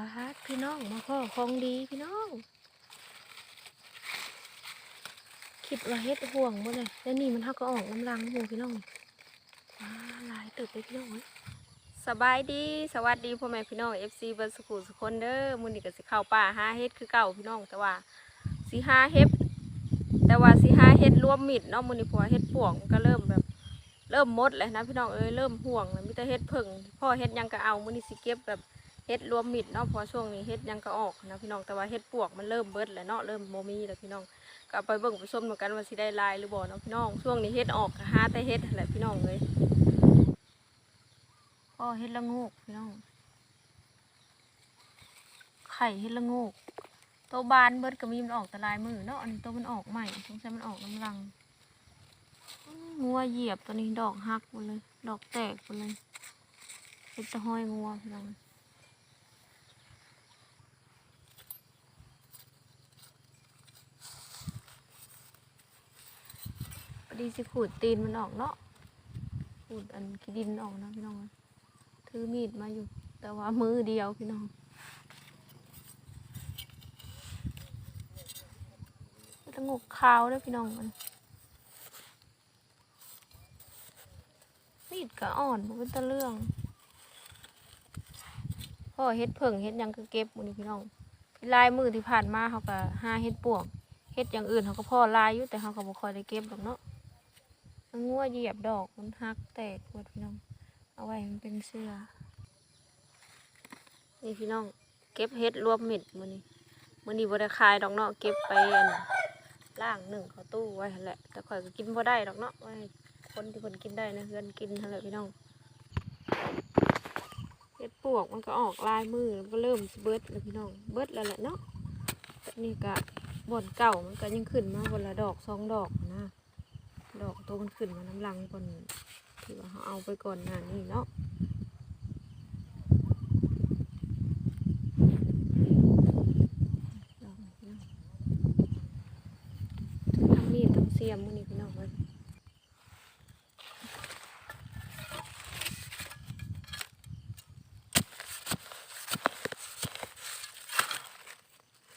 ปาฮัดพี่น้องมาพ่อของดีพี่น้อง คิดว่าเฮ็ดห่วงบ่เลยแล้วนี่มันเท่าก็ออกน้ำลังหูพี่น้องว้าหลายตึกเลยพี่น้องสบายดีสวัสดีพ่อแม่พี่น้อง FC เบิร์สุขุสุคนเด้อมื้อนี้ก็สิเข้าป่าหาเฮ็ดคือเก่าพี่น้องแต่ว่าสิหาเฮ็ดแต่ว่าสิหาเฮ็ดรวมมิดเนาะมื้อนี้พราะว่าเฮ็ดปวงก็เริ่มแบบเริ่มมดเลยนะพี่น้องเอ้ยเริ่มห่วงแล้วมีแต่เฮ็ดเพิ่งพ่อเฮ็ดยังก็เอามื้อนี้สิเก็บแบบ เฮ็ดรวมมิดเนาะเพราะช่วงนี้เฮ็ดยังก็ออกนะพี่น้องแต่ว่าเฮ็ดปวกมันเริ่มเบิดแล้วเนาะเริ่มโมมีแล้วพี่น้องก็ไปเบิ่งไปชมเหมือนกันว่าสิได้ลายหรือบ่เนาะพี่น้องช่วงนี้เฮ็ดออกก็หาแต่เฮ็ดแหละพี่น้องเลยพ่อเฮ็ดละงูกพี่น้องไข่เฮ็ดละงูกโตวบานเบิดก็มีมันออกแต่ลายมือเนาะอันนี้ตัวมันออกใหม่สงสัยมันออกน้ำรังงัวเหยียบตัวนี้ดอกหักหมดเลย ดอกแตกหมดเลยเป็นตะห้อยงัวพี่น้อง ดีสิขูดตีนมันออกเนาะขูดอันขี้ดินออกนะพี่น้องถือมีดมาอยู่ แต่ว่ามือเดียวพี่น้องตะงกขาวเด้วยพี่น้องมันมีดก็อ่อนบ่เป็นตะเรื่องพ่อเฮ็ดเพิ่งเฮ็ดยังก็เก็บหมื้นี้พี่น้องลายมือที่ผ่านมาเขาก็หาเฮ็ดปวกเฮ็ดอย่างอื่นเขาก็พ่อลายอยู่แต่เขาก็บ่ค่อยได้เก็บหรอกเนาะ งัวเหยียบดอกมันหักแตกหมดพี่น้อง เอาไว้มันเป็นเสื้อ นี่พี่น้อง เก็บเฮ็ดรวมมิดมื้อนี้มื้อนี้บ่ได้ขายดอกเนาะเก็บไปอันล่างหนึ่งเขาตู้ไว้แหละ แต่ข่อยก็กินบ่ได้ดอกเนาะไว้คนที่คนกินได้นะเพื่อนกินนั่นแหละพี่น้องเห็ดปวกมันก็ออกลายมือก็เริ่มเบิดแล้วพี่น้อง เบิดแล้วแหละเนาะนี่ก็บอนเก่ามันก็ยังขึ้นมาบนละดอกสองดอก นะดอกโตมันขึ้นมาน้ำลังก่อนที่ว่าเขาเอาไปก่อนหน้านี้เนาะดอกพี่ทั้งมีดทั้งเสียมมือนี้พี่น้องเลย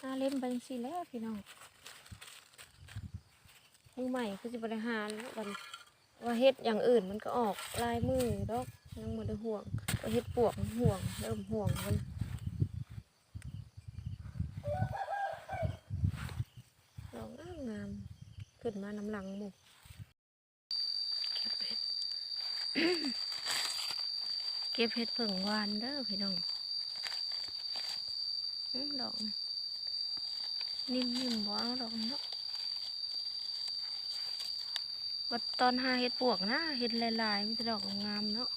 หาเล่นไปจังซีแล้วพี่น้อง มือใหม่คือสิบริหารวันว่าเฮ็ดอย่างอื่นมันก็ออกลายมือดอกยังบ่ได้ห่วงว่าเฮ็ดปวกห่วงเริ่มห่วงมันดอกงามงามขึ้นมาน้ำหลังหมุกเก็บเห็ดเก็บเห็ดเพิ่งวานเด้อพี่น้องดอกนิ่มๆบ่เอาดอกเนาะ วัดตอนหาเห็ดปวกนะเห็ดลายๆมีแต่ดอกงามเนาะ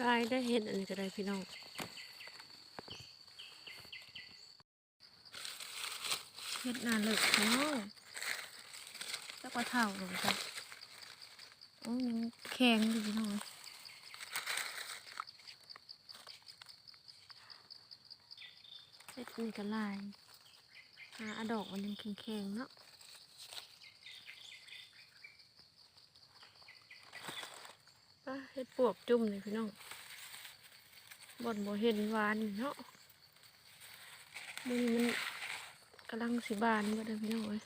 ลายได้เห็ดอันนี้ก็ได้พี่น้องเห็ดนาเลิกพี่น้องจักว่าเท่าลงจ้ะโอ้ยังแข็งอยู่พี่น้องเห็ดนี่ก็ลายหาอะดอกมันยังแข็งๆเนาะ อะ เฮ็ดปวกจุ่มเลยพี่น้องบ่อนบ่เห็นหวานเนาะมันมันกำลังสิบานบ่ได้พี่น้องเอ้ย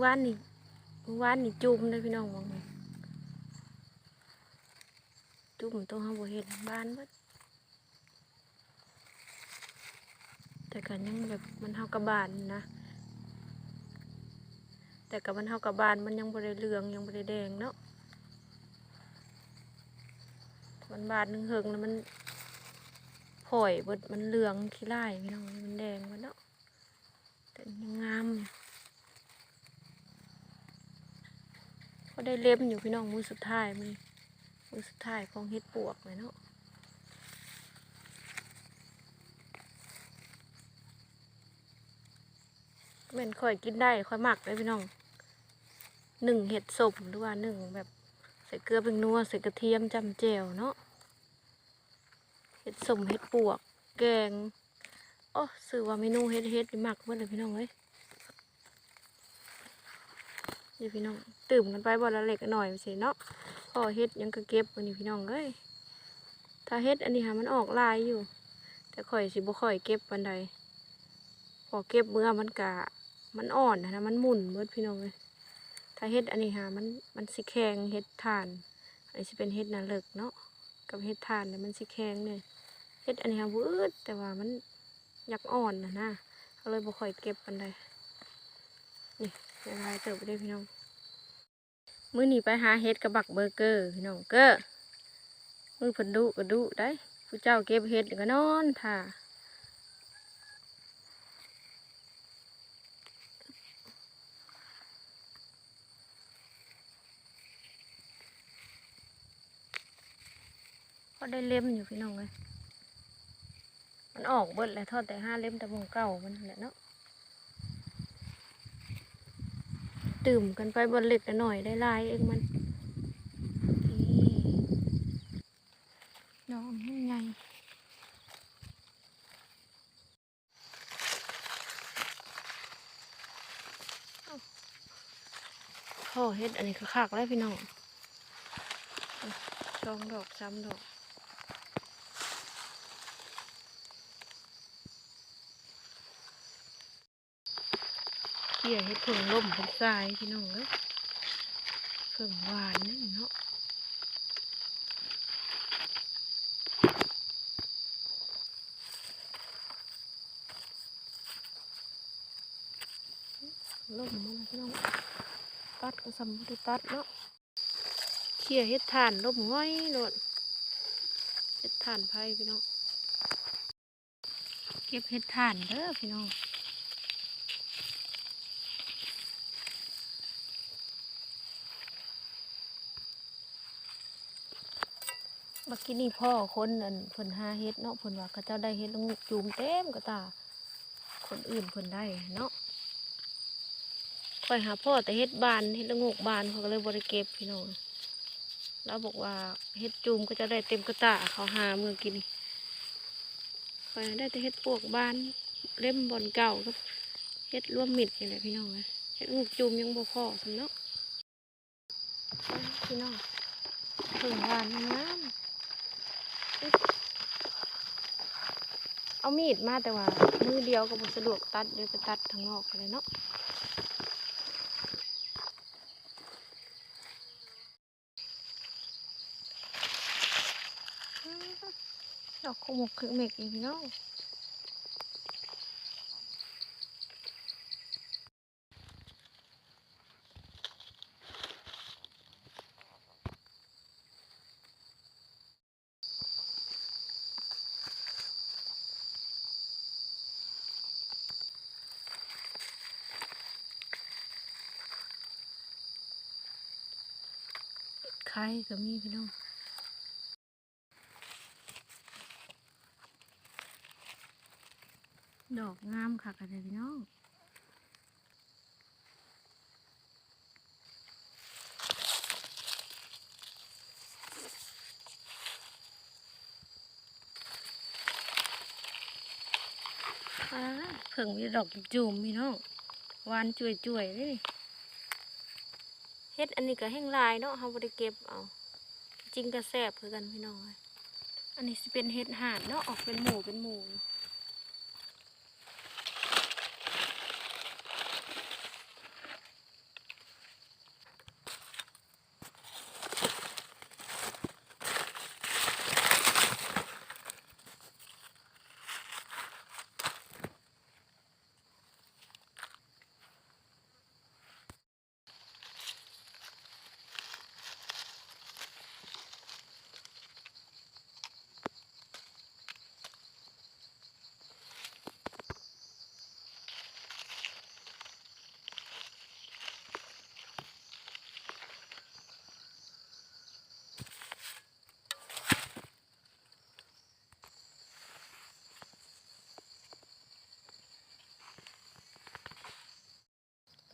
วานนี่หวานนี่จุ่มเลยพี่น้องมองจุ่มตัวเฮาบ่เห็นบ้านบิดแต่กันยังแบบมันเฮากับบ้านนะ แต่กับมันเฮากับบ้านมันยังบ่ได้เหลืองยังบ่ได้แดงเนาะมันบานหนึ่งเฮิงแล้วมันผ่อยเบิดมันเหลืองขี้ไล่พี่น้องมันแดงเบิดเนาะแต่ยังงามอยู่ ได้เล็มอยู่พี่น้องมือสุดท้ายมันมือสุดท้ายของเฮ็ดปวกเลยเนาะแม่นค่อยกินได้ค่อยหมักเลยพี่น้องหนึ่งเห็ดสมหรือว่าหนึ่งแบบใส่เกลือเป็นนัวใส่กระเทียมจำแจ่วเนาะเห็ดสมเห็ดปวก แกงโอ้สื่อว่าเมนูเฮ็ดเฮ็ดหมักเมื่อเลยพี่น้องเอ้ย นี่พี่น้องตื่มกันไปบ่ละเล็กหน่อยเสิเนาะพอเฮ็ดยังก็เก็บวันนี้พี่น้องเอ้ยถ้าเฮ็ดอันนี้หามันออกลายอยู่ แต่ข่อยสิบ่ค่อยเก็บปานใดพอเก็บเมื่อมันกะมันอ่อนนะมันหมุนเบิดพี่น้องเอ้ยถ้าเฮ็ดอันนี้หามันมันสิแข็งเฮ็ดทานอันนี้สิเป็นเฮ็ดนาเลิกเนาะกับเฮ็ดทานเนี่ยมันสิแข็งเนี่ยเฮ็ดอันนี้หาวืดแต่ว่ามันอยากอ่อนนะนะเขาเลยบ่ค่อยเก็บปานใดนี่ ละลายเติบไปได้พี่น้อง มื้อนี้ไปหาเฮ็ดกับบักเบอร์เกอร์พี่น้องเกอร์มือเพิ่นดุก็ดุได้ผู้เจ้าเก็บเฮ็ดก็นอนท่าก็ได้เล่มอยู่พี่น้องเลยมันออกเบิดแล้วทอดแต่ห้าเล่มแต่วงเก่ามันนั่นแหละเนาะ ตื่มกันไปบนเล็กละหน่อยได้ลายเองมันนี่น้องยังไงพ่อเฮ็ดอันนี้คือคักแล้วพี่น้องสองดอกสามดอก เกี่ยให้ผึ่งล่มผึ่งทรายพี่น้องเอ้ยผึ่งหวานนั่นเนาะล่มมาพี่น้องตัดก็สำคัญตัดเนาะเขี่ยเฮ็ดถ่านล่มง่อยโลดเฮ็ดถ่านไผ่พี่น้อง เก็บเฮ็ดถ่านเด้อพี่น้อง เมื่อกี้นี่พ่อคนอันเพิ่นหาเฮ็ดเนาะเพิ่นว่าเขาเจ้าได้เฮ็ดละงูกจูมเต็มกระตา คนอื่นเพิ่นได้เนาะคอยหาพ่อแต่เฮ็ดบานเฮ็ดละงกบานเขาก็เลยบ่ได้เก็บพี่น้องแล้วบอกว่าเฮ็ดจูมก็จะได้เต็มกระตาเขาหาเมื่อกี้นี่คอยได้แต่เฮ็ดปวกบานเล่มบอนเก่ากับเฮ็ดร่วมมิดนี่แหละพี่น้องเฮ็ดงูกจูมยังบ่พอสำเนาะพี่น้องถึงหานงาม เอามีดมาแต่ว่า มือเดียวก็บ่สะดวกตัดเดี๋ยวไปตัดทางนอกเลยเนาะดอกขมกคือเมกอีกเนาะ ไข่ก็มีพี่น้องดอกงามค่ะกันเลยพี่น้องอ่าเพิ่งมีดอกจูมพี่น้องหวานจุยๆเลยนี่ ฮ็ดอันนี้ก็แห้งลายเนาะเฮาบ่ได้เก็บเอา จริงก็แซ่บคือกันพี่น้องอ้ยอันนี้สิเป็นเฮ็ดห่านเนาะออกเป็นหมูเป็นหมู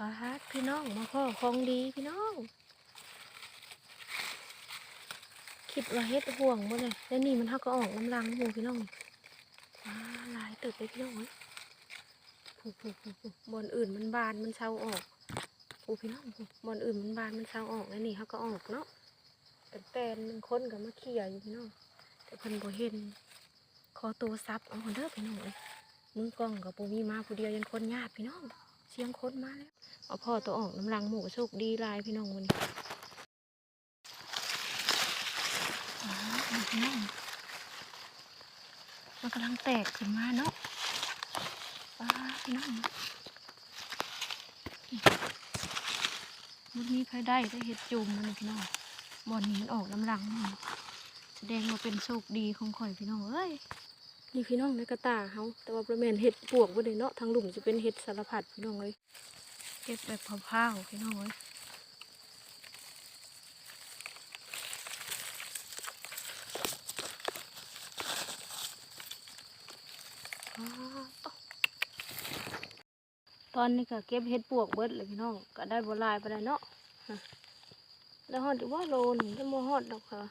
าดพี่น้องมาพ่อของดีพี่น้อง คิดว่าเฮ็ดห่วงบ่เลยแล้วนี่มันเฮาก็ออกน้ำลังหมูพี่น้องว้าลายเตึกเลยพี่น้องเอ้ผูผูผูผูบอนอื่นมันบานมันเช้าออกผูพี่น้องบอนอื่นมันบานมันเช้าออกแล้วนี่เฮาก็ออกเนาะแต่แตนมันค้นกับมาเขี่ยอยู่พี่น้องแต่เพิ่นบ่เห็นขอตัวซับเอาเด้อพี่น้องเอ้ยมือกล้องกับปูมีมาผู้เดียวยันคนญาติพี่น้อง เสียงคนมาแล้วเอาพ่อตัวออกน้ำลังหมูโชคดีลายพี่น้องวันนี้พี่น้องมันกำลังแตกขึ้นมาเนาะป้าพี่น้องมันมีไฟได้ได้เห็ดจุ่มมันพี่น้องบอนนี้มันออกน้ำลังแสดงว่าเป็นโชคดีของข่อยพี่น้องเอ้ย นี่พี่น้องในกระตาเฮาแต่ว่าประเมนเห็ดปวกบ่ได้เนาะทางหลุมจะเป็นเห็ดสารพัดพี่น้องเลยเห็ดแบบพาๆพี่น้องเลยตอนนี้ก็เก็บเห็ดปวกเบิดเลยพี่น้องก็ได้บ่หลายไปได้เนาะแล้วฮอดว่าโลนจะบ่ฮอดดอกค่ะ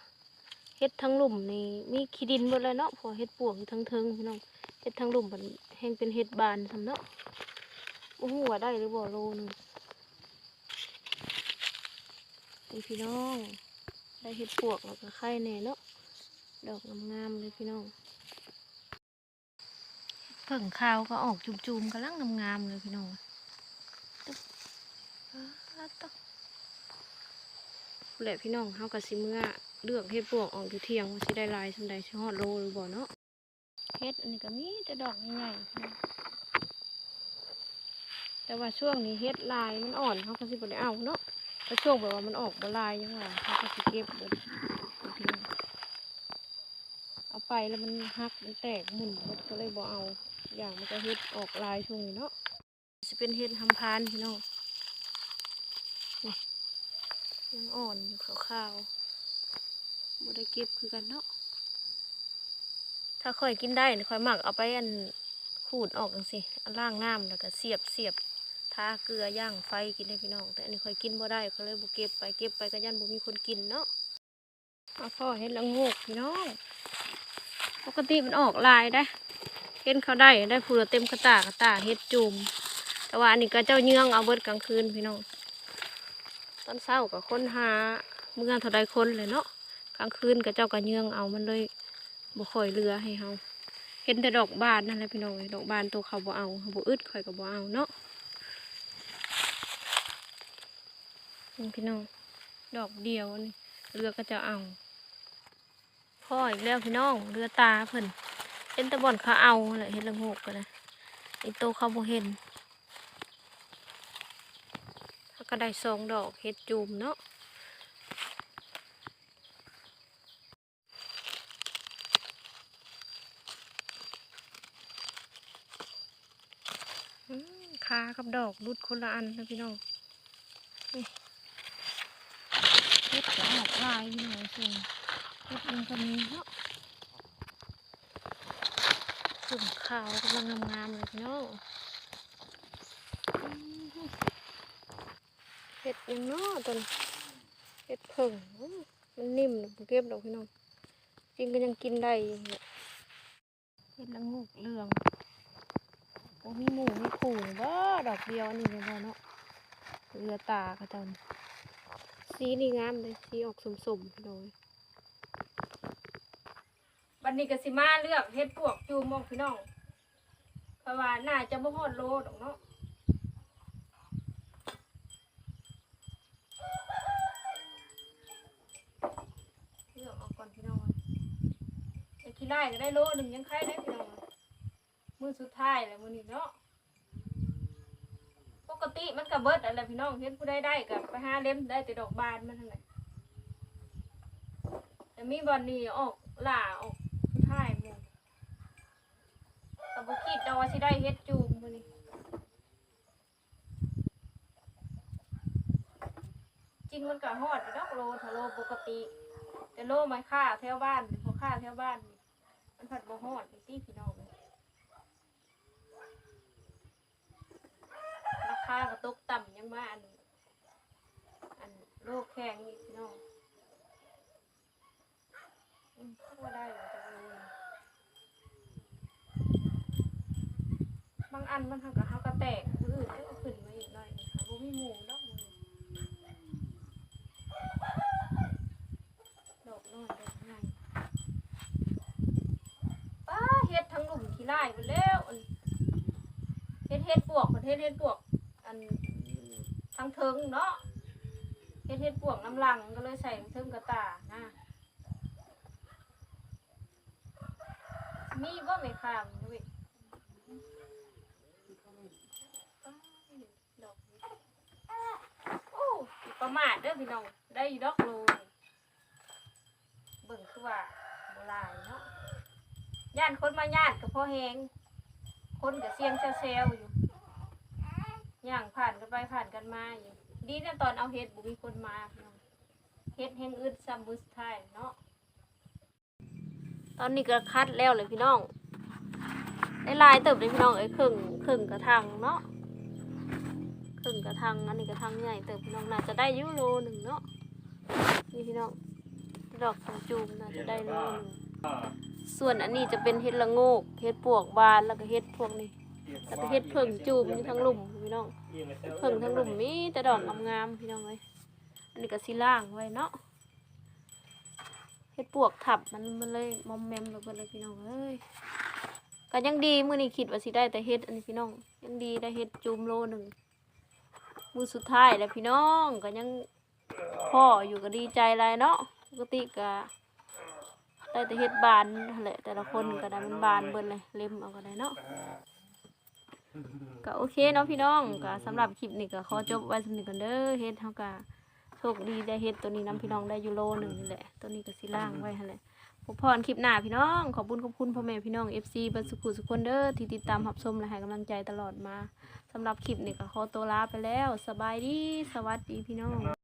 เฮ็ดทั้งหลุมนี่มีขี้ดินหมดเลยเนาะพอเฮ็ดปวกทั้งเทิงพี่น้องเฮ็ดทั้งหลุมมันแห้งเป็นเฮ็ดบานซำเนาะโอ้โหว่าได้หรือบ่โลนึงนี่พี่น้องได้เฮ็ดปวกแล้วก็ไข่แน่เนาะดอกงามๆเลยพี่น้องเพิ่งข้าวก็ออกจุ่มๆกำลังงามๆเลยพี่น้องตึ๊บอ้าวต๊อกแหละพี่น้องเฮากับสิเมื่อ เลือกเฮ็ดปวกออกอยู่เที่ยงว่าสิได้ลายสำใดสิฮอดโลหรือบ่เนาะเฮ็ดอันนี้ก็มีแต่ดอกใหญ่ๆแต่ว่าช่วงนี้เฮ็ดลายมันอ่อนเฮาก็สิบ่ได้เอาเนาะถ้าช่วงแบบว่ามันออกบ่ลายยังว่าเฮาก็สิเก็บเบิดพี่น้องเอาไปแล้วมันหักมันแตกหมุนเบิดก็เลยบ่เอา อย่างมันก็เฮ็ดออกลายช่วงนี้เนาะสิเป็นเฮ็ดทำพานพี่น้องยังอ่อนอยู่ขาวๆ บ่ได้เก็บคือกันเนาะ ถ้าค่อยกินได้ค่อยหมักเอาไปอันขูดออกจังสิอาล่างน้ำแล้วก็เสียบเสียบทาเกลือย่างไฟกินได้พี่น้อง แต่อันนี้ค่อยกินบ่ได้เขาเลยบ่เก็บไปเก็บไปก็ยันบ่มีคนกินเนาะมาพ่อเห็ดละงกพี่น้อง ปกติมันออกลายได้ เห็นเขาได้ได้พูละเต็มกระตากระตาเห็ดจุ่มแต่ว่าอันนี้ก็เจ้าเยื่องเอาเบิดกลางคืนพี่น้อง ตอนเช้าก็ค้นหาเมื่อเท่าใดคนเลยเนาะ กลางคืนก็เจ้าก็เยื่องเอามันเลยบ่ค่อยเรือให้เฮาเห็นแต่ดอกบานนั่นแหละพี่น้องดอกบานตัวเขาบ่เอาบ่อึดข่อยก็บ่เอาเนาะพี่น้องดอกเดียวนี่เรือก็จะเอาพ่ออีกแล้วพี่น้องเรือตาเพิ่นเห็นแตะบ่อนเขาเอาแหละเห็นละโงกก็นะไอ้โตวเขาบ่เห็นก็ได้สองดอกเห็ดจูมเนาะ อืมขากับดอกรุดคนละอันนะพี่น้องนี่เห็ดจะออกลายพี่น้องส่วนเห็ดมันก็มีเนาะสุ่มขาวกำลังงามๆเลยพี่น้องเห็ดยังเนาะตอนเห็ดเพิ่งอื้อมันนิ่มเก็บดอกพี่น้องจริงก็ยังกินได้เห็ดละงูกเหลืองโอ้มีหมูมีขู่บ่ ดอกเดียวอันนี้เลยเนาะเรือตากระจันสีนี่งามเลยสีออกสมๆพี่น้องวันนี้ก็สิมาเลือกเห็ดปวกจูมอกพี่น้อง เพราะว่าน่าจะบ่ฮอดโลดอกเนาะเลือกเออกก่อนพี่น้องไอ้ขี้ไล่ก็ได้โลหนึ่งยังใครได้พี่น้อง มือสุดท้ายแล้วมือนี้เนาะ กติมันก็เบิดอะไรพี่น้องเห็นผู้ได้ได้กับไปหาเล่มได้แต่ดอกบานมันทั้งนั้นแต่มีบอลนี่ออกหล่าออกสุดท้ายมือกับบุคิดดอกว่าสิได้เฮ็ดจูมมือนี้จริงมันก็ฮอดอยู่เนาะโลถ้าโลปกติ แต่โลมันค่าแถวบ้านพอค่าแถวบ้าน มันผัดบ่ฮอดนี่สิพี่น้องรา คคากระตกต่ำยังมาอัน อันโรคแข้งอีกน้องอืมเข้ามาได้เหรอจะรู้นบางอันมันทำกับเขากระแตกมืออื่นก็เอาขึ้นมาอีกหน่อยนะคะบ่มีหมูดอกมือดอกน้อยดอกใหญ่ป้าเฮ็ดทั้งหลุมขี้ไล่ไปแล้วเฮ็ดเฮ็ดปวกประเทศเฮ็ดปวก ทั้งเทิงเนาะเฮ็ดเฮ็ดปวกน้ำลังก็เลยใส่เทิงกระตานะมีบ่ไม่ข้ามด้วยดอกนี้โอ้ประมาทเด้อพี่น้องได้ดอกโลเบิ่งคือว่าโบราณเนาะย่านคนมาย่านกับพ่อแหงคนกับเสียงเซลๆอยู่ ย่างผ่านกันไปผ่านกันมาอยู่ดีนะตอนเอาเฮ็ดบุมีคนมาพี่น้องเฮ็ดแห่งอื่นซัมมือสุดท้ายเนาะตอนนี้ก็คัดแล้วเลยพี่น้องได้ลายเติบเลยพี่น้องเอ้ยครึ่งครึ่งกระทังเนาะครึ่งกระทังอันนี้กระทังใหญ่เติบพี่น้องน่าจะได้ยูโลหนึ่งเนาะนี่พี่น้องดอกสมจูมน่าจะได้โลหนึ่งส่วนอันนี้จะเป็นเฮ็ดละโงกเฮ็ดปวกบานแล้วก็เฮ็ดพวกนี้แล้วก็เฮ็ดเพิ่งจูบอยู่ทั้งลุ่มพี่น้อง เพิ่งทั้งหลุมมีแต่ดอกงามๆพี่น้องเลยอันนี้ก็สิล่างไว้เนาะเฮ็ดปวกทับมันมันเลยมอมแมมลงไปเลยพี่น้องเอ้ยก็ยังดีมื้อนี้คิดว่าสิได้แต่เฮ็ดอันนี้พี่น้อง ยังดีได้เฮ็ดจูมโลหนึ่งมือสุดท้ายแล้วพี่น้องก็ยังพ่ออยู่ก็ดีใจหลายเนาะปกติก็ได้แต่เฮ็ดบานนั่นแหละแต่ละคนก็ได้มันบานเบิ่นเลยเล็มเอาก็ได้เนาะ ก็โอเคเนาะพี่น้องก็สำหรับคลิปนี้ก็ขอจบไว้สำนึกกันเด้อเฮ็ดเฮาก็โชคดีได้เฮ็ดตัวนี้นํพี่น้องได้ยูโรหนึ่งนี่แหละตัวนี้ก็สิล่างไว้หั่นแหละพบพรคลิปหน้าพี่น้องขอบคุณขอบคุณพ่อแม่พี่น้อง FC เบัดสุขุสุขคนเด้อที่ติดตามรับชมและให้กำลังใจตลอดมาสำหรับคลิปนี้ก็ขอตัวลาไปแล้ว สบายดีสวัสดีพี่น้อง